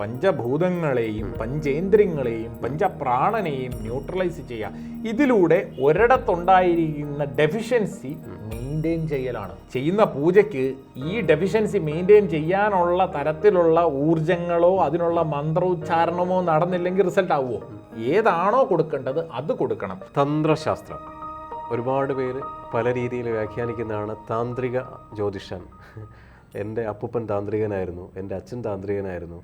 പഞ്ചഭൂതങ്ങളെയും പഞ്ചേന്ദ്രിയങ്ങളെയും പഞ്ചപ്രാണനെയും neutralise ചെയ്യുക. ഇതിലൂടെ ഒരിടത്തുണ്ടായിരിക്കുന്ന deficiency maintain ചെയ്യലാണ്. ചെയ്യുന്ന പൂജയ്ക്ക് ഈ ഡെഫിഷ്യൻസി മെയിന്റെയിൻ ചെയ്യാനുള്ള തരത്തിലുള്ള ഊർജങ്ങളോ അതിനുള്ള മന്ത്രോച്ചാരണമോ നടന്നില്ലെങ്കിൽ റിസൾട്ട് ആവുമോ ഏതാണോ കൊടുക്കേണ്ടത് അത് കൊടുക്കണം. തന്ത്രശാസ്ത്രം. ഒരുപാട് പേര് പല രീതിയിൽ വ്യാഖ്യാനിക്കുന്നതാണ് താന്ത്രിക ജ്യോതിഷൻ. എന്റെ അപ്പൂപ്പൻ താന്ത്രികനായിരുന്നു എന്റെ അച്ഛൻ താന്ത്രികനായിരുന്നു.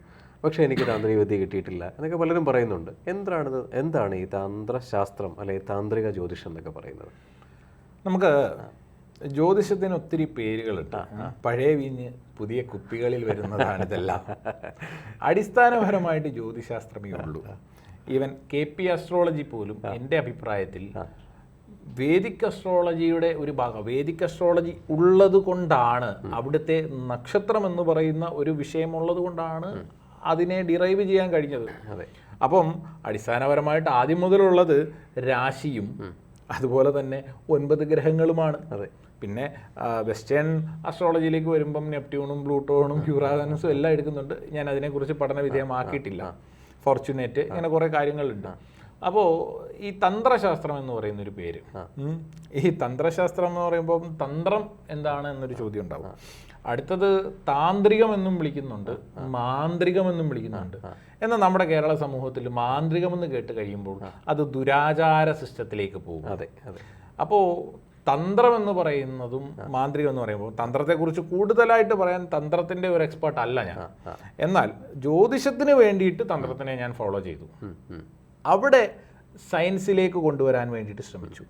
പക്ഷേ എനിക്ക് താന്ത്രിക വിദ്യ കിട്ടിയിട്ടില്ല എന്നൊക്കെ പലരും പറയുന്നുണ്ട്. എന്താണ് എന്താണ് ഈ തന്ത്രശാസ്ത്രം അല്ലെങ്കിൽ താന്ത്രിക ജ്യോതിഷം എന്നൊക്കെ പറയുന്നത്? നമുക്ക് ജ്യോതിഷത്തിന് ഒത്തിരി പേരുകളുണ്ട്. പഴയ വീഞ്ഞ് പുതിയ കുപ്പികളിൽ വരുന്നതാണ് ഇതെല്ലാം. അടിസ്ഥാനപരമായിട്ട് ജ്യോതിശാസ്ത്രമേ ഉള്ളൂ. ഈവൻ കെ പി അസ്ട്രോളജി പോലും എന്റെ അഭിപ്രായത്തിൽ വേദിക് അസ്ട്രോളജിയുടെ ഒരു ഭാഗം വേദിക് അസ്ട്രോളജി ഉള്ളത് കൊണ്ടാണ് അവിടുത്തെ നക്ഷത്രം എന്ന് പറയുന്ന ഒരു വിഷയമുള്ളത് കൊണ്ടാണ് അതിനെ ഡിറൈവ് ചെയ്യാൻ കഴിഞ്ഞത്. അതെ. അപ്പം അടിസ്ഥാനപരമായിട്ട് ആദ്യം മുതലുള്ളത് രാശിയും അതുപോലെ തന്നെ ഒൻപത് ഗ്രഹങ്ങളുമാണ്. അതെ. പിന്നെ വെസ്റ്റേൺ അസ്ട്രോളജിയിലേക്ക് വരുമ്പം നെപ്റ്റ്യൂണും പ്ലൂട്ടോണും യുറാനസും എല്ലാം എടുക്കുന്നുണ്ട്. ഞാൻ അതിനെക്കുറിച്ച് പഠന വിധേയമാക്കിയിട്ടില്ല ഫോർച്യുനേറ്റ് ഇങ്ങനെ കുറേ കാര്യങ്ങളുണ്ട്. അപ്പോൾ ഈ തന്ത്രശാസ്ത്രം എന്ന് പറയുന്ന ഒരു പേര് ഈ തന്ത്രശാസ്ത്രം എന്ന് പറയുമ്പോൾ തന്ത്രം എന്താണ് എന്നൊരു ചോദ്യം ഉണ്ടാവും. അടുത്തത് താന്ത്രികം എന്നും വിളിക്കുന്നുണ്ട്. മാന്ത്രികം എന്നും വിളിക്കുന്നുണ്ട് എന്നാൽ നമ്മുടെ കേരള സമൂഹത്തിൽ മാന്ത്രികം എന്ന് കേട്ട് കഴിയുമ്പോൾ അത് ദുരാചാര സിസ്റ്റത്തിലേക്ക് പോകും. അതെ അതെ. അപ്പോൾ തന്ത്രം എന്ന് പറയുന്നതും മാന്ത്രികം എന്ന് പറയുമ്പോൾ തന്ത്രത്തെക്കുറിച്ച് കൂടുതലായിട്ട് പറയാൻ തന്ത്രത്തിന്റെ ഒരു എക്സ്പേർട്ട് അല്ല ഞാൻ. എന്നാൽ ജ്യോതിഷത്തിന് വേണ്ടിയിട്ട് തന്ത്രത്തിനെ ഞാൻ ഫോളോ ചെയ്തു. അവിടെ സയൻസിലേക്ക് കൊണ്ടുവരാൻ വേണ്ടിയിട്ട് ശ്രമിച്ചു.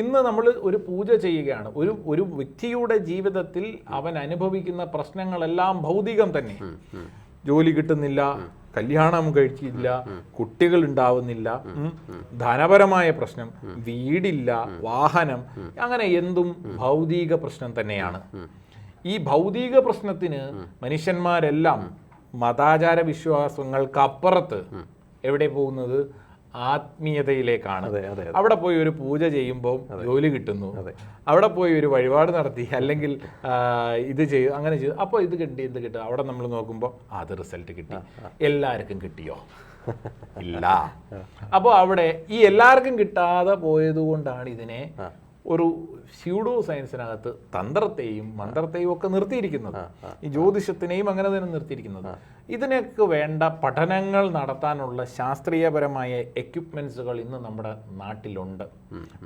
ഇന്ന് നമ്മൾ ഒരു പൂജ ചെയ്യുകയാണ്. ഒരു ഒരു വ്യക്തിയുടെ ജീവിതത്തിൽ അവൻ അനുഭവിക്കുന്ന പ്രശ്നങ്ങളെല്ലാം ഭൗതികം തന്നെ. ജോലി കിട്ടുന്നില്ല കല്യാണം കഴിച്ചില്ല കുട്ടികൾ ഉണ്ടാവുന്നില്ല ധനപരമായ പ്രശ്നം വീടില്ല വാഹനം അങ്ങനെ എന്തും ഭൗതിക പ്രശ്നം തന്നെയാണ്. ഈ ഭൗതിക പ്രശ്നത്തിന് മനുഷ്യന്മാരെല്ലാം മതാചാര വിശ്വാസങ്ങൾക്കപ്പുറത്ത് എവിടെ പോകുന്നത്? ആത്മീയതയിലേക്കാണ്. അവിടെ പോയി ഒരു പൂജ ചെയ്യുമ്പോൾ ജോലി കിട്ടുന്നു. അവിടെ പോയി ഒരു വഴിപാട് നടത്തി അല്ലെങ്കിൽ ഇത് ചെയ്തു അങ്ങനെ ചെയ്തു. അപ്പോൾ ഇത് കിട്ടി ഇത് കിട്ടും. അവിടെ നമ്മൾ നോക്കുമ്പോൾ അത് റിസൾട്ട് കിട്ടി. എല്ലാവർക്കും കിട്ടിയോ? ഇല്ല. അപ്പോൾ അവിടെ ഈ എല്ലാവർക്കും കിട്ടാതെ പോയത് കൊണ്ടാണ് ഇതിനെ ഒരു സ്യൂഡോ സയൻസിനകത്ത് തന്ത്രത്തെയും മന്ത്രത്തെയും ഒക്കെ നിർത്തിയിരിക്കുന്നത്. ഈ ജ്യോതിഷത്തിനെയും അങ്ങനെ തന്നെ നിർത്തിയിരിക്കുന്നത്. ഇതിനൊക്കെ വേണ്ട പഠനങ്ങൾ നടത്താനുള്ള ശാസ്ത്രീയപരമായ എക്യുപ്മെന്റ്സുകൾ ഇന്ന് നമ്മുടെ നാട്ടിലുണ്ട്.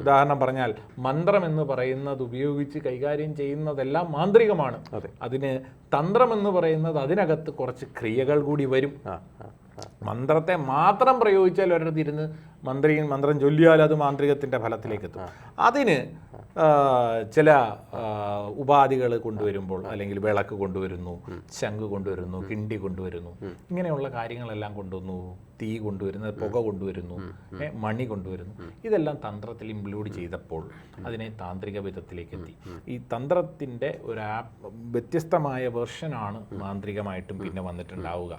ഉദാഹരണം പറഞ്ഞാൽ മന്ത്രം എന്ന് പറയുന്നത് ഉപയോഗിച്ച് കൈകാര്യം ചെയ്യുന്നതെല്ലാം മാന്ത്രികമാണ്. അതെ. അതിന് തന്ത്രം എന്ന് പറയുന്നത് അതിനകത്ത് കുറച്ച് ക്രിയകൾ കൂടി വരും. മന്ത്രത്തെ മാത്രം പ്രയോഗിച്ചാൽ ഒരിടത്ത് ഇരുന്ന് മന്ത്രി മന്ത്രം ചൊല്ലിയാൽ അത് മാന്ത്രികത്തിന്റെ ഫലത്തിലേക്ക് എത്തും അതിന് ചില ഉപാധികൾ കൊണ്ടുവരുമ്പോൾ അല്ലെങ്കിൽ വിളക്ക് കൊണ്ടുവരുന്നു ശംഖ് കൊണ്ടുവരുന്നു കിണ്ടി കൊണ്ടുവരുന്നു ഇങ്ങനെയുള്ള കാര്യങ്ങളെല്ലാം കൊണ്ടുവന്നു തീ കൊണ്ടുവരുന്നു പുക കൊണ്ടുവരുന്നു മണി കൊണ്ടുവരുന്നു ഇതെല്ലാം തന്ത്രത്തിൽ ഇൻക്ലൂഡ് ചെയ്തപ്പോൾ അതിനെ താന്ത്രിക വിധത്തിലേക്ക് എത്തി ഈ തന്ത്രത്തിന്റെ ഒരു വ്യത്യസ്തമായ വെർഷനാണ് മാന്ത്രികമായിട്ടും പിന്നെ വന്നിട്ടുണ്ടാവുക.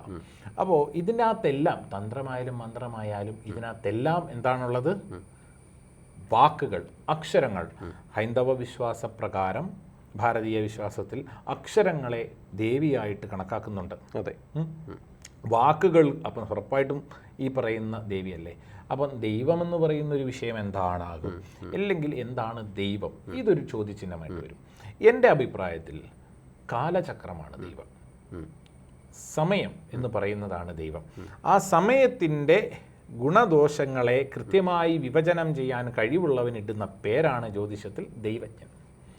അപ്പോൾ ഇതിനകത്തെല്ലാം തന്ത്രമായാലും മന്ത്രമായാലും ഇതിനകത്തെല്ലാം എന്താണുള്ളത്? വാക്കുകൾ അക്ഷരങ്ങൾ. ഹൈന്ദവ വിശ്വാസ പ്രകാരം ഭാരതീയ വിശ്വാസത്തിൽ അക്ഷരങ്ങളെ ദേവിയായിട്ട് കണക്കാക്കുന്നുണ്ട്. അതെ. വാക്കുകൾ അപ്പം ഉറപ്പായിട്ടും ഈ പറയുന്ന ദേവിയല്ലേ? അപ്പം ദൈവം എന്ന് പറയുന്ന ഒരു വിഷയം എന്താണാകും അല്ലെങ്കിൽ എന്താണ് ദൈവം? ഇതൊരു ചോദ്യചിഹ്നമായിട്ട് വരും. എന്റെ അഭിപ്രായത്തിൽ കാലചക്രമാണ് ദൈവം. സമയം എന്ന് പറയുന്നതാണ് ദൈവം. ആ സമയത്തിന്റെ ഗുണദോഷങ്ങളെ കൃത്യമായി വിഭജനം ചെയ്യാൻ കഴിവുള്ളവനിടുന്ന പേരാണ് ജ്യോതിഷത്തിൽ ദൈവജ്ഞൻ.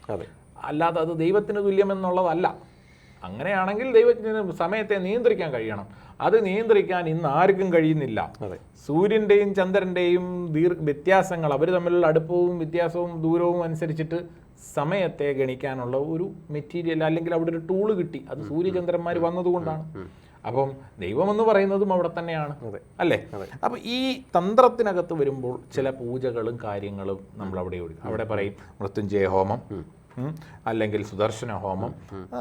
അതെ. അല്ലാതെ അത് ദൈവത്തിന് തുല്യമെന്നുള്ളതല്ല. അങ്ങനെയാണെങ്കിൽ ദൈവജ്ഞന് സമയത്തെ നിയന്ത്രിക്കാൻ കഴിയണം. അത് നിയന്ത്രിക്കാൻ ഇന്ന് ആർക്കും കഴിയുന്നില്ല. അതെ. സൂര്യന്റെയും ചന്ദ്രന്റെയും ദീർ വ്യത്യാസങ്ങൾ അവർ തമ്മിലുള്ള അടുപ്പവും വ്യത്യാസവും ദൂരവും അനുസരിച്ചിട്ട് സമയത്തെ ഗണിക്കാനുള്ള ഒരു മെറ്റീരിയൽ അല്ലെങ്കിൽ അവിടെ ഒരു ടൂൾ കിട്ടി. അത് സൂര്യചന്ദ്രന്മാർ വന്നതുകൊണ്ടാണ്. അപ്പം ദൈവം എന്ന് പറയുന്നതും അവിടെ തന്നെയാണ്. അല്ലേ? അപ്പം ഈ തന്ത്രത്തിനകത്ത് വരുമ്പോൾ ചില പൂജകളും കാര്യങ്ങളും നമ്മൾ അവിടെ അവിടെ പറയും മൃത്യുഞ്ജയ ഹോമം അല്ലെങ്കിൽ സുദർശന ഹോമം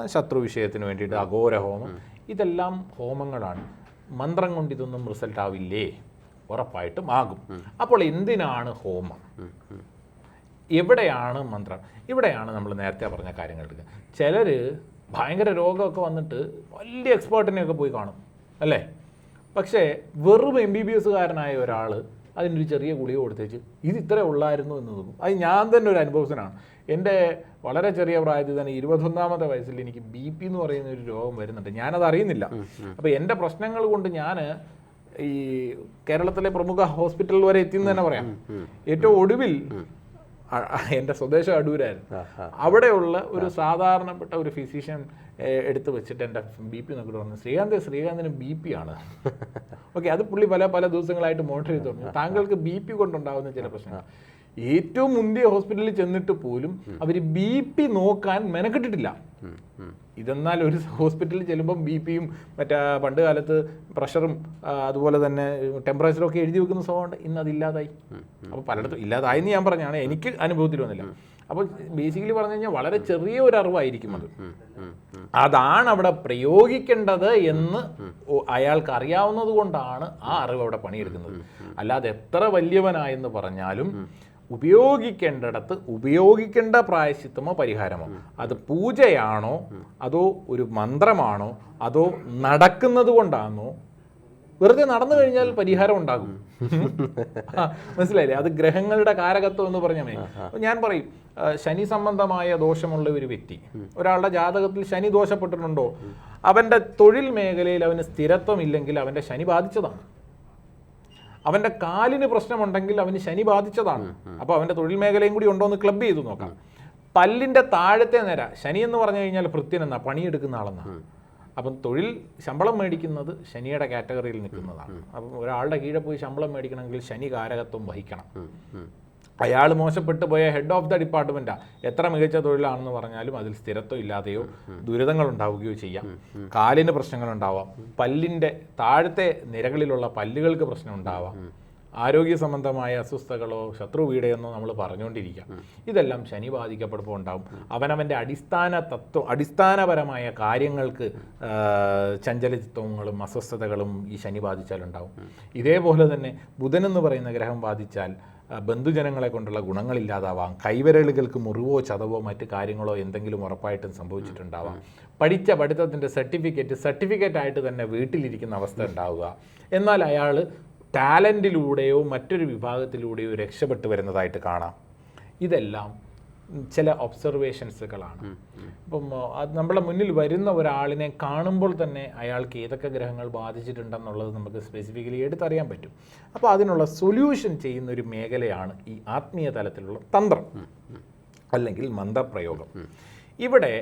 ശത്രു വിഷയത്തിന് വേണ്ടിയിട്ട് അഘോര ഹോമം. ഇതെല്ലാം ഹോമങ്ങളാണ്. മന്ത്രം കൊണ്ട് ഇതൊന്നും റിസൾട്ട് ആവില്ലേ? ഉറപ്പായിട്ടും ആകും. അപ്പോൾ എന്തിനാണ് ഹോമം? എവിടെയാണ് മന്ത്രം. ഇവിടെയാണ് നമ്മൾ നേരത്തെ പറഞ്ഞ കാര്യങ്ങൾ എടുക്കുക ചിലർ ഭയങ്കര രോഗമൊക്കെ വന്നിട്ട് വലിയ എക്സ്പേർട്ടിനെയൊക്കെ പോയി കാണും അല്ലേ? പക്ഷേ വെറും എം ബി ബി എസ്സുകാരനായ ഒരാൾ അതിനൊരു ചെറിയ ഗുളിക കൊടുത്തേച്ച് ഇത് ഇത്രേ ഉള്ളായിരുന്നു എന്ന് തോന്നും അത് ഞാൻ തന്നെ ഒരു അനുഭവത്തിനാണ് എന്റെ വളരെ ചെറിയ പ്രായത്തിൽ തന്നെ ഇരുപത്തൊന്നാമത്തെ വയസ്സിൽ എനിക്ക് ബി പി എന്ന് പറയുന്ന ഒരു രോഗം വരുന്നുണ്ട്. ഞാനത് അറിയുന്നില്ല. അപ്പോൾ എന്റെ പ്രശ്നങ്ങൾ കൊണ്ട് ഞാൻ ഈ കേരളത്തിലെ പ്രമുഖ ഹോസ്പിറ്റൽ വരെ എത്തിയെന്ന് തന്നെ പറയാം. ഏറ്റവും ഒടുവിൽ എന്റെ സ്വദേശം അടൂരായിരുന്നു അവിടെയുള്ള ഒരു സാധാരണപ്പെട്ട ഒരു ഫിസിഷ്യൻ എടുത്തു വെച്ചിട്ട് എന്റെ ബി പി നോക്കിട്ട് പറഞ്ഞു ശ്രീകാന്ത് ശ്രീകാന്തിന് ബി പി ആണ്. ഓക്കെ അത് പുള്ളി പല പല ദിവസങ്ങളായിട്ട് മോണിറ്റർ ചെയ്ത് തുടങ്ങി. താങ്കൾക്ക് ബി പി കൊണ്ടുണ്ടാകുന്ന ചില പ്രശ്നങ്ങൾ. ഏറ്റവും മുന്തിയ ഹോസ്പിറ്റലിൽ ചെന്നിട്ട് പോലും അവർ ബി പി നോക്കാൻ മെനക്കെട്ടിട്ടില്ല. ഇതെന്നാൽ ഒരു ഹോസ്പിറ്റലിൽ ചെല്ലുമ്പം ബി പിയും മറ്റേ പണ്ട് കാലത്ത് പ്രഷറും അതുപോലെ തന്നെ ടെമ്പറേച്ചറും ഒക്കെ എഴുതി വെക്കുന്ന സ്വഭാവമുണ്ട്. ഇന്ന് അതില്ലാതായി. അപ്പോൾ പലയിടത്തും ഇല്ലാതായെന്ന് ഞാൻ പറഞ്ഞാണ്. എനിക്ക് അനുഭവത്തിൽ വന്നില്ല അപ്പോൾ ബേസിക്കലി പറഞ്ഞു കഴിഞ്ഞാൽ വളരെ ചെറിയ ഒരു അറിവായിരിക്കും അത്. അതാണ് അവിടെ പ്രയോഗിക്കേണ്ടത് എന്ന് അയാൾക്ക് അറിയാവുന്നത് കൊണ്ടാണ് ആ അറിവ് അവിടെ പണിയെടുക്കുന്നത്. അല്ലാതെ എത്ര വലിയവനായെന്ന് പറഞ്ഞാലും ഉപയോഗിക്കേണ്ടിടത്ത് ഉപയോഗിക്കേണ്ട പ്രായശിത്വമോ പരിഹാരമോ? അത് പൂജയാണോ? അതോ ഒരു മന്ത്രമാണോ? അതോ നടക്കുന്നത് കൊണ്ടാണോ വെറുതെ നടന്നു കഴിഞ്ഞാൽ പരിഹാരം ഉണ്ടാകും. മനസ്സിലായില്ലേ? അത് ഗ്രഹങ്ങളുടെ കാരകത്വം എന്ന് പറഞ്ഞാൽ മതി ഞാൻ പറയും ശനി സംബന്ധമായ ദോഷമുള്ള ഒരു വ്യക്തി ഒരാളുടെ ജാതകത്തിൽ ശനി ദോഷപ്പെട്ടിട്ടുണ്ടോ? അവന്റെ തൊഴിൽ മേഖലയിൽ അവന് സ്ഥിരത്വം ഇല്ലെങ്കിൽ അവന്റെ ശനി ബാധിച്ചതാണ്. അവന്റെ കാലിന് പ്രശ്നമുണ്ടെങ്കിൽ അവന് ശനി ബാധിച്ചതാണ്. അപ്പോൾ അവന്റെ തൊഴിൽ മേഖലയും കൂടി ഉണ്ടോ എന്ന് ക്ലബ് ചെയ്തു നോക്കാം. പല്ലിന്റെ താഴത്തെ നിര ശനി എന്ന് പറഞ്ഞു കഴിഞ്ഞാൽ ഭൃത്യൻ എന്നാ പണിയെടുക്കുന്ന ആളെന്നാണ് അപ്പം തൊഴിൽ ശമ്പളം മേടിക്കുന്നത് ശനിയുടെ കാറ്റഗറിയിൽ നിൽക്കുന്നതാണ്. അപ്പം ഒരാളുടെ കീഴെ പോയി ശമ്പളം മേടിക്കണമെങ്കിൽ ശനി കാരകത്വം വഹിക്കണം. അയാൾ മോശപ്പെട്ടു പോയ ഹെഡ് ഓഫ് ദ ഡിപ്പാർട്ട്മെന്റാണ് എത്ര മികച്ച തൊഴിലാണെന്ന് പറഞ്ഞാലും അതിൽ സ്ഥിരത്വം ഇല്ലാതെയോ ദുരിതങ്ങൾ ഉണ്ടാവുകയോ ചെയ്യാം. കാലിന് പ്രശ്നങ്ങൾ ഉണ്ടാവാം പല്ലിന്റെ താഴത്തെ നിരകളിലുള്ള പല്ലുകൾക്ക് പ്രശ്നം ഉണ്ടാവാം ആരോഗ്യ സംബന്ധമായ അസ്വസ്ഥതകളോ ശത്രു പീഡയെന്നോ നമ്മൾ പറഞ്ഞുകൊണ്ടിരിക്കാം. ഇതെല്ലാം ശനി ബാധിക്കപ്പെടുമ്പോൾ ഉണ്ടാവും. അവനവന്റെ അടിസ്ഥാന തത്വം അടിസ്ഥാനപരമായ കാര്യങ്ങൾക്ക് ചഞ്ചലിത്വങ്ങളും അസ്വസ്ഥതകളും ഈ ശനി ബാധിച്ചാലുണ്ടാവും. ഇതേപോലെ തന്നെ ബുധനെന്ന് എന്ന് പറയുന്ന ഗ്രഹം ബാധിച്ചാൽ ബന്ധുജനങ്ങളെ കൊണ്ടുള്ള ഗുണങ്ങളില്ലാതാവാം കൈവിരലുകൾക്ക് മുറിവോ ചതവോ മറ്റ് കാര്യങ്ങളോ എന്തെങ്കിലും ഉറപ്പായിട്ടും സംഭവിച്ചിട്ടുണ്ടാവാം. പഠിച്ച പഠിത്തത്തിന്റെ സർട്ടിഫിക്കറ്റ് സർട്ടിഫിക്കറ്റ് ആയിട്ട് തന്നെ വീട്ടിലിരിക്കുന്ന അവസ്ഥ ഉണ്ടാവുക. എന്നാൽ അയാൾ ടാലന്റിലൂടെയോ മറ്റൊരു വിഭാഗത്തിലൂടെയോ രക്ഷപ്പെട്ടു വരുന്നതായിട്ട് കാണാം. ഇതെല്ലാം ചില ഒബ്സർവേഷൻസുകളാണ് ഇപ്പം അത് നമ്മുടെ മുന്നിൽ വരുന്ന ഒരാളിനെ കാണുമ്പോൾ തന്നെ അയാൾക്ക് ഏതൊക്കെ ഗ്രഹങ്ങൾ ബാധിച്ചിട്ടുണ്ടെന്നുള്ളത് നമുക്ക് സ്പെസിഫിക്കലി എടുത്തറിയാൻ പറ്റും. അപ്പോൾ അതിനുള്ള സൊല്യൂഷൻ ചെയ്യുന്ന ഒരു മേഖലയാണ് ഈ ആത്മീയ തലത്തിലുള്ള തന്ത്രം അല്ലെങ്കിൽ മന്ത്രപ്രയോഗം. ഇവിടെ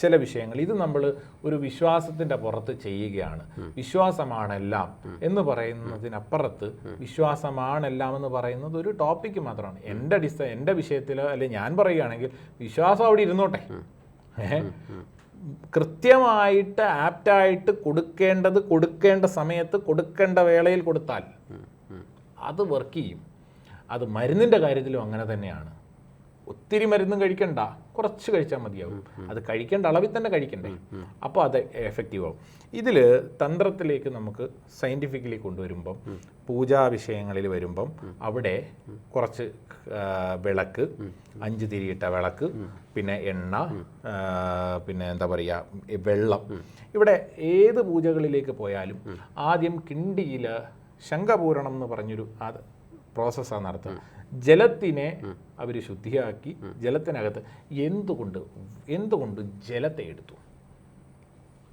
ചില വിഷയങ്ങൾ. ഇത് നമ്മൾ ഒരു വിശ്വാസത്തിന്റെ പുറത്ത് ചെയ്യുകയാണ്. വിശ്വാസമാണെല്ലാം എന്ന് പറയുന്നതിനപ്പുറത്ത് വിശ്വാസമാണെല്ലാം എന്ന് പറയുന്നത് ഒരു ടോപ്പിക്ക് മാത്രമാണ്. എന്റെ അടിസ്ഥ എന്റെ വിഷയത്തിൽ അല്ലെ ഞാൻ പറയുകയാണെങ്കിൽ വിശ്വാസം അവിടെ ഇരുന്നോട്ടെ. കൃത്യമായിട്ട് ആപ്റ്റായിട്ട് കൊടുക്കേണ്ടത് കൊടുക്കേണ്ട സമയത്ത് കൊടുക്കേണ്ട വേളയിൽ കൊടുത്താൽ അത് വർക്ക് ചെയ്യും. അത് മരുന്നിന്റെ കാര്യത്തിലും അങ്ങനെ തന്നെയാണ്. ഒത്തിരി മരുന്നും കഴിക്കണ്ട. കുറച്ച് കഴിച്ചാൽ മതിയാവും. അത് കഴിക്കേണ്ട അളവിൽ തന്നെ കഴിക്കണ്ടേ. അപ്പോൾ അത് എഫക്റ്റീവ് ആവും. ഇതിൽ തന്ത്രത്തിലേക്ക് നമുക്ക് സയന്റിഫിക്കലി കൊണ്ടുവരുമ്പം പൂജാ വിഷയങ്ങളിൽ വരുമ്പം അവിടെ കുറച്ച് വിളക്ക് അഞ്ച് തിരിയിട്ട വിളക്ക് പിന്നെ എണ്ണ പിന്നെ എന്താ പറയുക വെള്ളം. ഇവിടെ ഏത് പൂജകളിലേക്ക് പോയാലും ആദ്യം കിണ്ടിയിൽ ശംഖപൂരണം എന്ന് പറഞ്ഞൊരു അത് പ്രോസസ്സാണ് നടത്തുക. ജലത്തിനെ അവർ ശുദ്ധിയാക്കി ജലത്തിനകത്ത് എന്തുകൊണ്ട് എന്തുകൊണ്ട് ജലത്തെ എടുത്തു?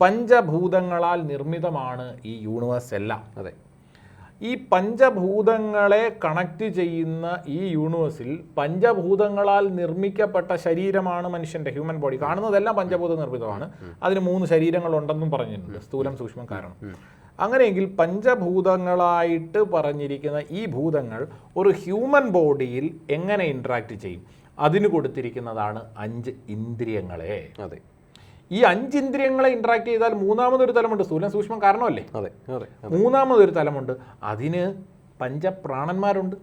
പഞ്ചഭൂതങ്ങളാൽ നിർമ്മിതമാണ് ഈ യൂണിവേഴ്സ് എല്ലാം. അതെ. ഈ പഞ്ചഭൂതങ്ങളെ കണക്റ്റ് ചെയ്യുന്ന ഈ യൂണിവേഴ്സിൽ പഞ്ചഭൂതങ്ങളാൽ നിർമ്മിക്കപ്പെട്ട ശരീരമാണ് മനുഷ്യന്റെ ഹ്യൂമൻ ബോഡി കാണുന്നതെല്ലാം പഞ്ചഭൂത നിർമ്മിതമാണ്. അതിന് മൂന്ന് ശരീരങ്ങളുണ്ടെന്നും പറഞ്ഞിട്ടുണ്ട്. സ്ഥൂലം സൂക്ഷ്മം കാരണം. അങ്ങനെയെങ്കിൽ പഞ്ചഭൂതങ്ങളായിട്ട് പറഞ്ഞിരിക്കുന്ന ഈ ഭൂതങ്ങൾ ഒരു ഹ്യൂമൻ ബോഡിയിൽ എങ്ങനെ ഇൻട്രാക്ട് ചെയ്യും? അതിന് കൊടുത്തിരിക്കുന്നതാണ് അഞ്ച് ഇന്ദ്രിയങ്ങളെ. അതെ. ഈ അഞ്ച് ഇന്ദ്രിയങ്ങളെ ഇൻട്രാക്ട് ചെയ്താൽ മൂന്നാമതൊരു തലമുണ്ട്. സ്ഥൂലം സൂക്ഷ്മം കാരണമല്ലേ? അതെ അതെ മൂന്നാമതൊരു തലമുണ്ട്. അതിന് പഞ്ചപ്രാണന്മാരുണ്ട്.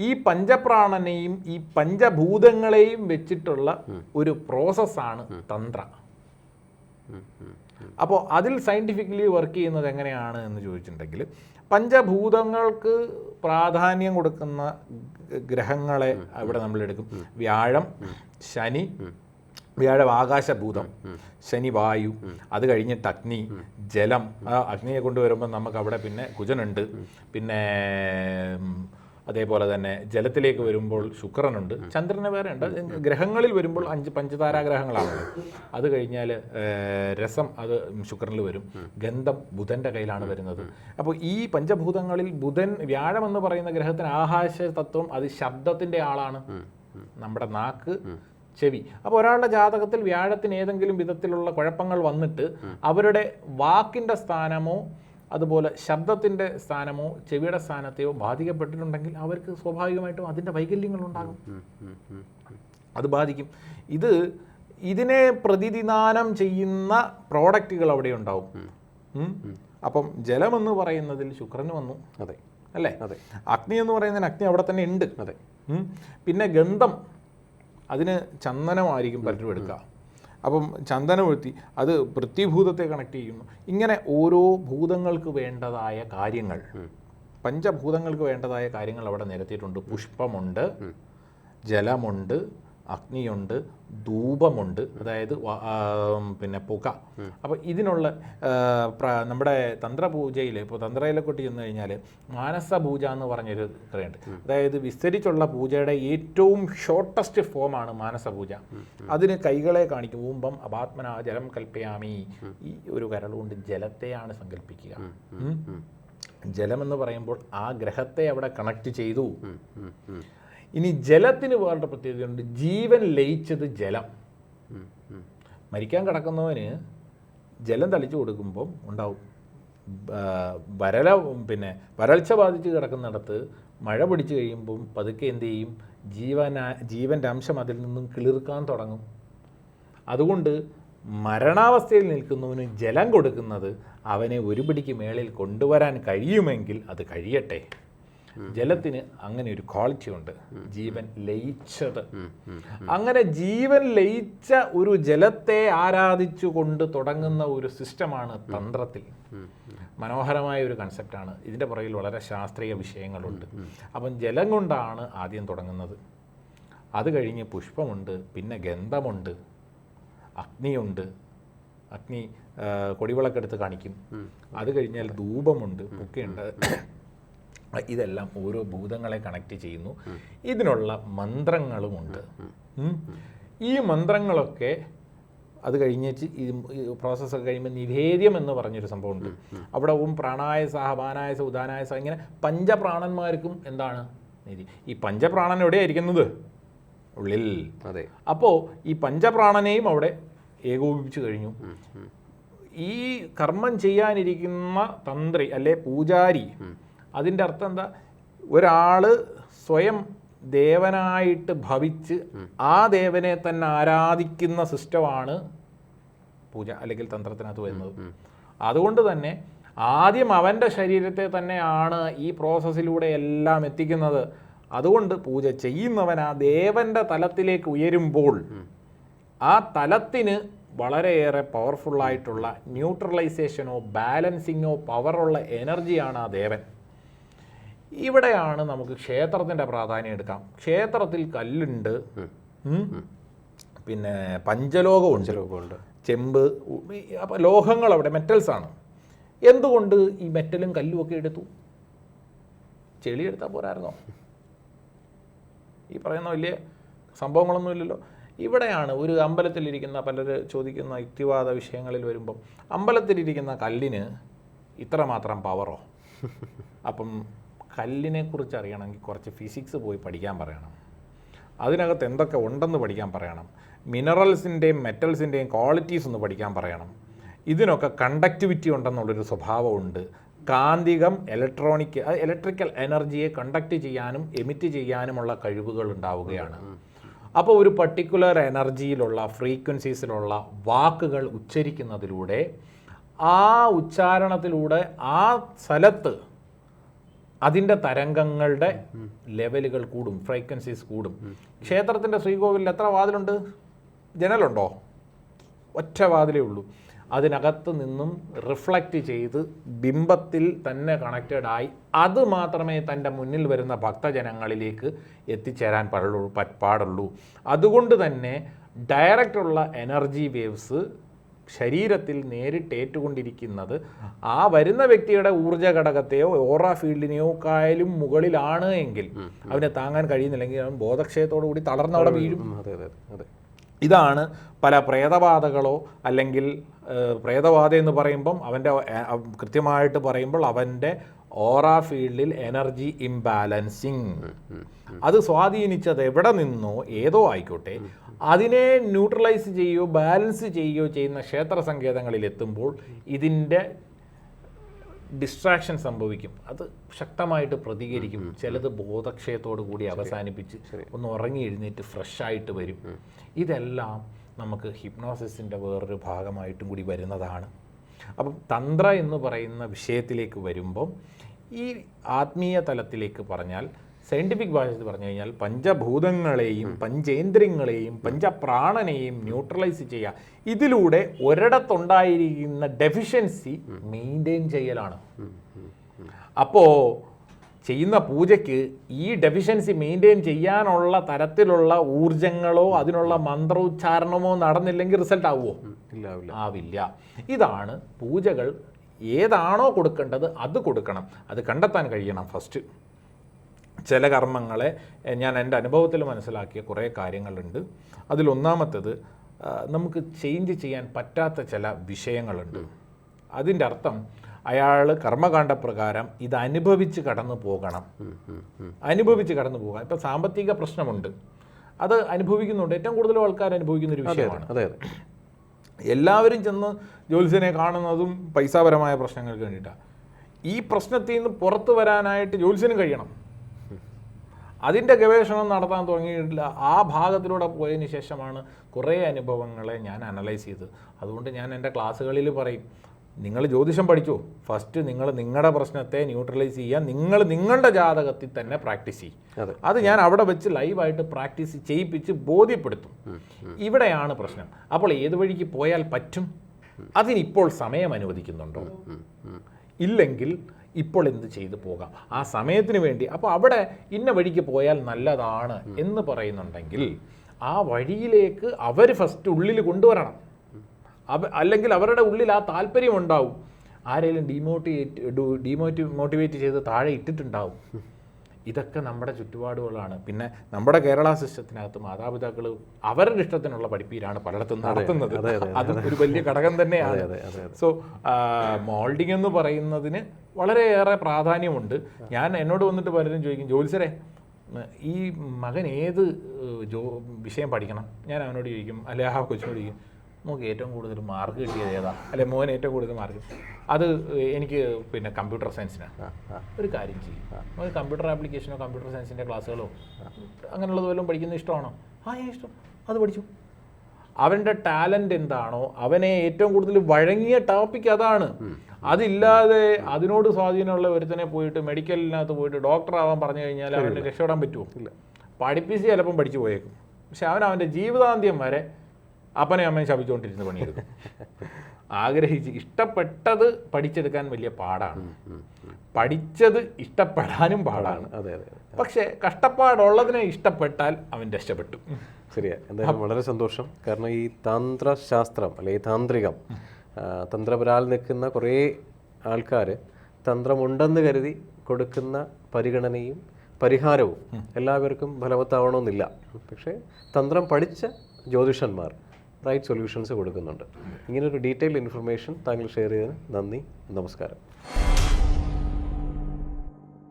ഈ പഞ്ചപ്രാണനെയും ഈ പഞ്ചഭൂതങ്ങളെയും വെച്ചിട്ടുള്ള ഒരു പ്രോസസ്സാണ് തന്ത്ര. അപ്പോൾ അതിൽ സയന്റിഫിക്കലി വർക്ക് ചെയ്യുന്നത് എങ്ങനെയാണ് എന്ന് ചോദിച്ചിട്ടുണ്ടെങ്കിൽ പഞ്ചഭൂതങ്ങൾക്ക് പ്രാധാന്യം കൊടുക്കുന്ന ഗ്രഹങ്ങളെ ഇവിടെ നമ്മൾ എടുക്കും. വ്യാഴം ശനി വ്യാഴം ആകാശഭൂതം ശനി വായു അത് കഴിഞ്ഞിട്ട് അഗ്നി ജലം. അഗ്നിയെ കൊണ്ടുവരുമ്പോൾ നമുക്ക് അവിടെ പിന്നെ കുജനുണ്ട്. പിന്നെ അതേപോലെ തന്നെ ജലത്തിലേക്ക് വരുമ്പോൾ ശുക്രനുണ്ട്. ചന്ദ്രനെ വേറെ ഉണ്ട് ഗ്രഹങ്ങളിൽ വരുമ്പോൾ അഞ്ച് പഞ്ചതാരാഗ്രഹങ്ങളാണ്. അത് കഴിഞ്ഞാൽ രസം അത് ശുക്രനിൽ വരും. ഗന്ധം ബുധന്റെ കയ്യിലാണ് വരുന്നത്. അപ്പോൾ ഈ പഞ്ചഭൂതങ്ങളിൽ ബുധൻ വ്യാഴം എന്ന് പറയുന്ന ഗ്രഹത്തിന് ആകാശ തത്വം അത് ശബ്ദത്തിന്റെ ആളാണ്. നമ്മുടെ നാക്ക് ചെവി. അപ്പോൾ ഒരാളുടെ ജാതകത്തിൽ വ്യാഴത്തിന് ഏതെങ്കിലും വിധത്തിലുള്ള കുഴപ്പങ്ങൾ വന്നിട്ട് അവരുടെ വാക്കിന്റെ സ്ഥാനമോ അതുപോലെ ശബ്ദത്തിന്റെ സ്ഥാനമോ ചെവിയുടെ സ്ഥാനത്തെയോ ബാധിക്കപ്പെട്ടിട്ടുണ്ടെങ്കിൽ അവർക്ക് സ്വാഭാവികമായിട്ടും അതിന്റെ വൈകല്യങ്ങളുണ്ടാകും. അത് ബാധിക്കും. ഇത് ഇതിനെ പ്രതിനിധാനം ചെയ്യുന്ന പ്രോഡക്റ്റുകൾ അവിടെ ഉണ്ടാവും. അപ്പം ജലമെന്ന് പറയുന്നതിൽ ശുക്രന് വന്നു. അതെ. അല്ലേ? അതെ. അഗ്നി എന്ന് പറയുന്നതിന് അഗ്നി അവിടെ തന്നെ ഉണ്ട്. അതെ. പിന്നെ ഗന്ധം. അതിന് ചന്ദനമായിരിക്കും പലരും എടുക്കുക. അപ്പം ചന്ദനമൊഴുത്തി അത് പൃഥ്വിഭൂതത്തെ കണക്ട് ചെയ്യുന്നു. ഇങ്ങനെ ഓരോ ഭൂതങ്ങൾക്ക് വേണ്ടതായ കാര്യങ്ങൾ പഞ്ചഭൂതങ്ങൾക്ക് വേണ്ടതായ കാര്യങ്ങൾ അവിടെ നിരത്തിയിട്ടുണ്ട്. പുഷ്പമുണ്ട് ജലമുണ്ട് അഗ്നിയുണ്ട് ധൂപമുണ്ട് അതായത് പിന്നെ പുക. അപ്പോൾ ഇതിനുള്ള നമ്മുടെ തന്ത്രപൂജയിൽ ഇപ്പോൾ തന്ത്രയിലൊക്കെ ചെന്ന് കഴിഞ്ഞാൽ മാനസപൂജ എന്ന് പറഞ്ഞൊരു ഇത്രയുണ്ട് അതായത് വിസ്തരിച്ചുള്ള പൂജയുടെ ഏറ്റവും ഷോർട്ടസ്റ്റ് ഫോമാണ് മാനസപൂജ. അതിന് കൈകളെ കാണിക്കും. ഊമ്പം അപാത്മന ജലം കൽപ്പയാമി. ഈ ഒരു കരളുകൊണ്ട് ജലത്തെയാണ് സങ്കല്പിക്കുക. ജലമെന്ന് പറയുമ്പോൾ ആ ഗ്രഹത്തെ അവിടെ കണക്ട് ചെയ്തു. ഇനി ജലത്തിന് വേണ്ട പ്രത്യേകതയുണ്ട്. ജീവൻ ലയിച്ചത് ജലം. മരിക്കാൻ കിടക്കുന്നവന് ജലം തളിച്ചു കൊടുക്കുമ്പം ഉണ്ടാവും. വരല പിന്നെ വരൾച്ച ബാധിച്ച് കിടക്കുന്നിടത്ത് മഴ പിടിച്ചു കഴിയുമ്പം പതുക്കെ എന്ത് ചെയ്യും? ജീവന ജീവന്റെ അംശം അതിൽ നിന്നും കിളിർക്കാൻ തുടങ്ങും. അതുകൊണ്ട് മരണാവസ്ഥയിൽ നിൽക്കുന്നവന് ജലം കൊടുക്കുന്നത് അവനെ ഒരു പിടിക്ക് മേളിൽ കൊണ്ടുവരാൻ കഴിയുമെങ്കിൽ അത് കഴിയട്ടെ. ജലത്തിന് അങ്ങനെ ഒരു ക്വാളിറ്റി ഉണ്ട്. ജീവൻ ലയിച്ചത്. അങ്ങനെ ജീവൻ ലയിച്ച ഒരു ജലത്തെ ആരാധിച്ചുകൊണ്ട് തുടങ്ങുന്ന ഒരു സിസ്റ്റമാണ് തന്ത്രത്തിൽ. മനോഹരമായ ഒരു കൺസെപ്റ്റാണ് ഇതിന്റെ പുറകിൽ വളരെ ശാസ്ത്രീയ വിഷയങ്ങളുണ്ട്. അപ്പം ജലം കൊണ്ടാണ് ആദ്യം തുടങ്ങുന്നത്. അത് കഴിഞ്ഞ് പുഷ്പമുണ്ട് പിന്നെ ഗന്ധമുണ്ട് അഗ്നിയുണ്ട്. അഗ്നി കൊടിവിളക്കെടുത്ത് കാണിക്കും. അത് കഴിഞ്ഞാൽ ധൂപമുണ്ട് പുക്കയുണ്ട്. ഇതെല്ലാം ഓരോ ഭൂതങ്ങളെ കണക്ട് ചെയ്യുന്നു. ഇതിനുള്ള മന്ത്രങ്ങളുമുണ്ട്. ഈ മന്ത്രങ്ങളൊക്കെ അത് കഴിഞ്ഞിട്ട് ഈ പ്രോസസ്സൊക്കെ കഴിയുമ്പോൾ നിവേദ്യം എന്ന് പറഞ്ഞൊരു സംഭവമുണ്ട്. അവിടെ ഓം പ്രാണായസ ഹപാനായസ ഉദാനായസ ഇങ്ങനെ പഞ്ചപ്രാണന്മാർക്കും എന്താണ് നിധി? ഈ പഞ്ചപ്രാണൻ എവിടെയായിരിക്കുന്നത്? ഉള്ളിൽ. അതെ. അപ്പോൾ ഈ പഞ്ചപ്രാണനെയും അവിടെ ഏകോപിപ്പിച്ചു കഴിഞ്ഞു. ഈ കർമ്മം ചെയ്യാനിരിക്കുന്ന തന്ത്രി അല്ലെ പൂജാരി അതിന്റെ അർത്ഥം എന്താ? ഒരാൾ സ്വയം ദേവനായിട്ട് ഭവിച്ച് ആ ദേവനെ തന്നെ ആരാധിക്കുന്ന സിസ്റ്റമാണ് പൂജ അല്ലെങ്കിൽ തന്ത്രത്തിനകത്ത് വരുന്നത്. അതുകൊണ്ട് തന്നെ ആദ്യം അവന്റെ ശരീരത്തെ തന്നെയാണ് ഈ പ്രോസസ്സിലൂടെ എല്ലാം എത്തിക്കുന്നത്. അതുകൊണ്ട് പൂജ ചെയ്യുന്നവൻ ആ ദേവന്റെ തലത്തിലേക്ക് ഉയരുമ്പോൾ ആ തലത്തിന് വളരെയേറെ പവർഫുള്ളായിട്ടുള്ള ന്യൂട്രലൈസേഷനോ ബാലൻസിങ്ങോ പവറുള്ള എനർജിയാണ് ആ ദേവൻ. ഇവിടെയാണ് നമുക്ക് ക്ഷേത്രത്തിന്റെ പ്രാധാന്യം എടുക്കാം. ക്ഷേത്രത്തിൽ കല്ലുണ്ട്. പിന്നെ പഞ്ചലോകമുണ്ട്. ലോകമുണ്ട് ചെമ്പ് അപ്പോൾ ലോഹങ്ങൾ അവിടെ മെറ്റൽസ് ആണ്. എന്തുകൊണ്ട് ഈ മെറ്റലും കല്ലും ഒക്കെ എടുത്തു? ചെളി എടുത്താൽ പോരായിരുന്നോ? ഈ പറയുന്ന വലിയ സംഭവങ്ങളൊന്നും ഇല്ലല്ലോ. ഇവിടെയാണ് ഒരു അമ്പലത്തിലിരിക്കുന്ന പലർ ചോദിക്കുന്ന യുക്തിവാദ വിഷയങ്ങളിൽ വരുമ്പം അമ്പലത്തിലിരിക്കുന്ന കല്ലിന് ഇത്രമാത്രം പവറോ അപ്പം കല്ലിനെ കുറിച്ച് അറിയണമെങ്കിൽ കുറച്ച് ഫിസിക്സ് പോയി പഠിക്കാൻ പറയണം. അതിനകത്ത് എന്തൊക്കെ ഉണ്ടെന്ന് പഠിക്കാൻ പറയണം. മിനറൽസിന്റെയും മെറ്റൽസിന്റെയും ക്വാളിറ്റീസ് ഒന്ന് പഠിക്കാൻ പറയണം. ഇതിനൊക്കെ കണ്ടക്ടിവിറ്റി ഉണ്ടെന്നുള്ളൊരു സ്വഭാവമുണ്ട്. കാന്തികം ഇലക്ട്രോണിക് ഇലക്ട്രിക്കൽ എനർജിയെ കണ്ടക്ട് ചെയ്യാനും എമിറ്റ് ചെയ്യാനുമുള്ള കഴിവുകൾ ഉണ്ടാവുകയാണ്. അപ്പോൾ ഒരു പർട്ടിക്കുലർ എനർജിയിലുള്ള ഫ്രീക്വൻസീസിലുള്ള വാക്കുകൾ ഉച്ചരിക്കുന്നതിലൂടെ ആ ഉച്ചാരണത്തിലൂടെ ആ സ്ഥലത്ത് അതിന്റെ തരംഗങ്ങളുടെ ലെവലുകൾ കൂടും ഫ്രീക്വൻസീസ് കൂടും. ക്ഷേത്രത്തിന്റെ ശ്രീകോവിലിൽ എത്ര വാതിലുണ്ട്? ജനലുണ്ടോ? ഒറ്റ വാതിലേ ഉള്ളൂ. അതിനകത്ത് നിന്നും റിഫ്ലക്റ്റ് ചെയ്ത് ബിംബത്തിൽ തന്നെ കണക്റ്റഡ് ആയി അത് മാത്രമേ തന്റെ മുന്നിൽ വരുന്ന ഭക്തജനങ്ങളിലേക്ക് എത്തിച്ചേരാൻ പാടുള്ളൂ പാടുള്ളൂ. അതുകൊണ്ട് തന്നെ ഡയറക്റ്റുള്ള എനർജി വേവ്സ് ശരീരത്തിൽ നേരിട്ട് ഏറ്റുകൊണ്ടിരിക്കുന്നത് ആ വരുന്ന വ്യക്തിയുടെ ഊർജ ഘടകത്തെയോ ഓറ ഫീൽഡിനെയോ കായാലും മുകളിലാണ് എങ്കിൽ അവനെ താങ്ങാൻ കഴിയുന്നില്ലെങ്കിൽ അവൻ ബോധക്ഷയത്തോടു കൂടി തളർന്നവിടെ വീഴും. അതെ അതെ അതെ ഇതാണ് പല പ്രേതബാധകളോ അല്ലെങ്കിൽ പ്രേതബാധ എന്ന് പറയുമ്പം അവന്റെ കൃത്യമായിട്ട് പറയുമ്പോൾ അവന്റെ ഓറ ഫീൽഡിൽ എനർജി ഇംബാലൻസിങ് അത് സ്വാധീനിച്ചത് എവിടെ നിന്നോ ഏതോ ആയിക്കോട്ടെ അതിനെ ന്യൂട്രലൈസ് ചെയ്യുകയോ ബാലൻസ് ചെയ്യുകയോ ചെയ്യുന്ന ക്ഷേത്ര സങ്കേതങ്ങളിൽ എത്തുമ്പോൾ ഇതിന്റെ ഡിസ്ട്രാക്ഷൻ സംഭവിക്കും. അത് ശക്തമായിട്ട് പ്രതികരിക്കും. ചിലത് ബോധക്ഷയത്തോടു കൂടി അവസാനിപ്പിച്ച് ഒന്ന് ഉറങ്ങി എഴുന്നേറ്റ് ഫ്രഷായിട്ട് വരും. ഇതെല്ലാം നമുക്ക് ഹിപ്നോസിസിന്റെ വേറൊരു ഭാഗമായിട്ടും കൂടി വരുന്നതാണ്. അപ്പം തന്ത്ര എന്ന് പറയുന്ന വിഷയത്തിലേക്ക് വരുമ്പം ഈ ആത്മീയ തലത്തിലേക്ക് പറഞ്ഞാൽ സയന്റിഫിക് ഭാഷയിൽ പറഞ്ഞു കഴിഞ്ഞാൽ പഞ്ചഭൂതങ്ങളെയും പഞ്ചേന്ദ്രിയങ്ങളെയും പഞ്ചപ്രാണനെയും ന്യൂട്രലൈസ് ചെയ്യുക. ഇതിലൂടെ ഒരിടത്തുണ്ടായിരിക്കുന്ന ഡെഫിഷ്യൻസി മെയിന്റെയിൻ ചെയ്യലാണ്. അപ്പോൾ ചെയ്യുന്ന പൂജയ്ക്ക് ഈ ഡെഫിഷ്യൻസി മെയിന്റെയിൻ ചെയ്യാനുള്ള തരത്തിലുള്ള ഊർജങ്ങളോ അതിനുള്ള മന്ത്രോച്ചാരണമോ നടന്നില്ലെങ്കിൽ റിസൾട്ട് ആവുമോ ആവില്ല. ഇതാണ് പൂജകൾ ഏതാണോ കൊടുക്കേണ്ടത് അത് കൊടുക്കണം. അത് കണ്ടെത്താൻ കഴിയണം ഫസ്റ്റ് ചില കർമ്മങ്ങളെ ഞാൻ എന്റെ അനുഭവത്തിൽ മനസ്സിലാക്കിയ കുറേ കാര്യങ്ങളുണ്ട്. അതിലൊന്നാമത്തത് നമുക്ക് ചേഞ്ച് ചെയ്യാൻ പറ്റാത്ത ചില വിഷയങ്ങളുണ്ട്. അതിന്റെ അർത്ഥം അയാൾ കർമ്മകാണ്ഡ പ്രകാരം ഇത് അനുഭവിച്ച് കടന്നു പോകണം. അനുഭവിച്ച് കടന്നു പോകാം. ഇപ്പം സാമ്പത്തിക പ്രശ്നമുണ്ട്. അത് അനുഭവിക്കുന്നുണ്ട്. ഏറ്റവും കൂടുതൽ ആൾക്കാർ അനുഭവിക്കുന്ന ഒരു വിഷയമാണ്. അതെ അതെ. എല്ലാവരും ചെന്ന് ജ്യോത്സ്യനെ കാണുന്നതും പൈസാപരമായ പ്രശ്നങ്ങൾക്ക് വേണ്ടിയിട്ടാണ് ഈ പ്രശ്നത്തിൽ നിന്ന് പുറത്തു വരാനായിട്ട് ജ്യോത്സ്യനും കഴിയണം. അതിന്റെ ഗവേഷണം നടത്താൻ തുടങ്ങിയിട്ടില്ല. ആ ഭാഗത്തിലൂടെ പോയതിന് ശേഷമാണ് കുറേ അനുഭവങ്ങളെ ഞാൻ അനലൈസ് ചെയ്തത്. അതുകൊണ്ട് ഞാൻ എന്റെ ക്ലാസ്സുകളിൽ പറയും നിങ്ങൾ ജ്യോതിഷം പഠിച്ചു? ഫസ്റ്റ് നിങ്ങൾ നിങ്ങളുടെ പ്രശ്നത്തെ ന്യൂട്രലൈസ് ചെയ്യാൻ നിങ്ങൾ നിങ്ങളുടെ ജാതകത്തിൽ തന്നെ പ്രാക്ടീസ് ചെയ്യും. അത്. ഞാൻ അവിടെ വെച്ച് ലൈവായിട്ട് പ്രാക്ടീസ് ചെയ്യിപ്പിച്ച് ബോധ്യപ്പെടുത്തും. ഇവിടെയാണ് പ്രശ്നം. അപ്പോൾ ഏത് വഴിക്ക് പോയാൽ പറ്റും? അതിനിപ്പോൾ സമയം അനുവദിക്കുന്നുണ്ടോ? ഇല്ലെങ്കിൽ ഇപ്പോൾ എന്ത് ചെയ്തു പോകാം. ആ സമയത്തിന് വേണ്ടി. അപ്പോൾ അവിടെ ഇന്ന വഴിക്ക് പോയാൽ നല്ലതാണ് എന്ന് പറയുന്നുണ്ടെങ്കിൽ ആ വഴിയിലേക്ക് അവർ ഫസ്റ്റ് ഉള്ളിൽ കൊണ്ടുവരണം. അവ അല്ലെങ്കിൽ അവരുടെ ഉള്ളിൽ ആ താല്പര്യം ഉണ്ടാവും. ആരെങ്കിലും ഡിമോട്ടിവേറ്റ് ഡിമോട്ടി മോട്ടിവേറ്റ് ചെയ്ത് താഴെ ഇട്ടിട്ടുണ്ടാവും. ഇതൊക്കെ നമ്മുടെ ചുറ്റുപാടുകളാണ്. പിന്നെ നമ്മുടെ കേരള സിസ്റ്റത്തിനകത്ത് മാതാപിതാക്കൾ അവരുടെ ഇഷ്ടത്തിനുള്ള പഠിപ്പീരാണ് പലയിടത്തും നടത്തുന്നത്. അതെ, ഒരു വലിയ ഘടകം തന്നെയാണ്. സോ മോൾഡിംഗ് എന്ന് പറയുന്നതിന് വളരെയേറെ പ്രാധാന്യമുണ്ട്. ഞാൻ എന്നോട് വന്നിട്ട് പലരും ചോദിക്കും ജോലിസരെ ഈ മകൻ ഏത് ജോ വിഷയം പഠിക്കണം? ഞാൻ അവനോട് ചോദിക്കും അല്ലെ ആ കൊച്ചിനോട് ചോദിക്കും നമുക്ക് ഏറ്റവും കൂടുതൽ മാർക്ക് കിട്ടിയത് ഏതാ? അല്ലെ മോൻ ഏറ്റവും കൂടുതൽ മാർക്ക് അത് എനിക്ക് പിന്നെ കമ്പ്യൂട്ടർ സയൻസിനാണ് ഒരു കാര്യം ചെയ്യും. മോൻ കമ്പ്യൂട്ടർ ആപ്ലിക്കേഷനോ കമ്പ്യൂട്ടർ സയൻസിന്റെ ക്ലാസ്സുകളോ അങ്ങനെയുള്ളത് വല്ലതും പഠിക്കുന്നത് ഇഷ്ടമാണോ? ആ ഞാൻ ഇഷ്ടം. അത് പഠിച്ചു. അവന്റെ ടാലന്റ് എന്താണോ അവനെ ഏറ്റവും കൂടുതൽ വഴങ്ങിയ ടോപ്പിക് അതാണ്. അതില്ലാതെ അതിനോട് സ്വാധീനമുള്ള ഒരുത്തനെ പോയിട്ട് മെഡിക്കലിനകത്ത് പോയിട്ട് ഡോക്ടർ ആവാൻ പറഞ്ഞു കഴിഞ്ഞാൽ അവന് രക്ഷപ്പെടാൻ പറ്റുമോ? ഇല്ല. പഠിപ്പിച്ച് ചിലപ്പം പഠിച്ചു പോയേക്കും. പക്ഷെ അവൻ അവന്റെ ജീവിതാന്ത്യം വരെ അപ്പനെ അമ്മയും ശപിച്ചുകൊണ്ടിരുന്ന് പണിയെടുക്കും ആഗ്രഹിച്ച് ഇഷ്ടപ്പെട്ടത് പഠിച്ചെടുക്കാൻ വലിയ പാടാണ്. പഠിച്ചത് ഇഷ്ടപ്പെടാനും പാടാണ്. അതെ അതെ പക്ഷേ കഷ്ടപ്പാടുള്ളതിനെ ഇഷ്ടപ്പെട്ടാൽ അവൻ രക്ഷപ്പെട്ടു. ശരിയാ. എന്തായാലും വളരെ സന്തോഷം. കാരണം ഈ തന്ത്രശാസ്ത്രം അല്ലെ ഈ താന്ത്രികം തന്ത്രപുരാൽ തന്ത്രപരാൽ നിൽക്കുന്ന കുറേ ആൾക്കാർ തന്ത്രമുണ്ടെന്ന് കരുതി കൊടുക്കുന്ന പരിഗണനയും പരിഹാരവും എല്ലാവർക്കും ഫലവത്താവണമെന്നില്ല. പക്ഷേ തന്ത്രം പഠിച്ച ജ്യോതിഷന്മാർ റൈറ്റ് സൊല്യൂഷൻസ് കൊടുക്കുന്നുണ്ട്. ഇങ്ങനൊരു ഡീറ്റെയിൽഡ് ഇൻഫർമേഷൻ താങ്കൾ ഷെയർ ചെയ്തതിന് നന്ദി. നമസ്കാരം.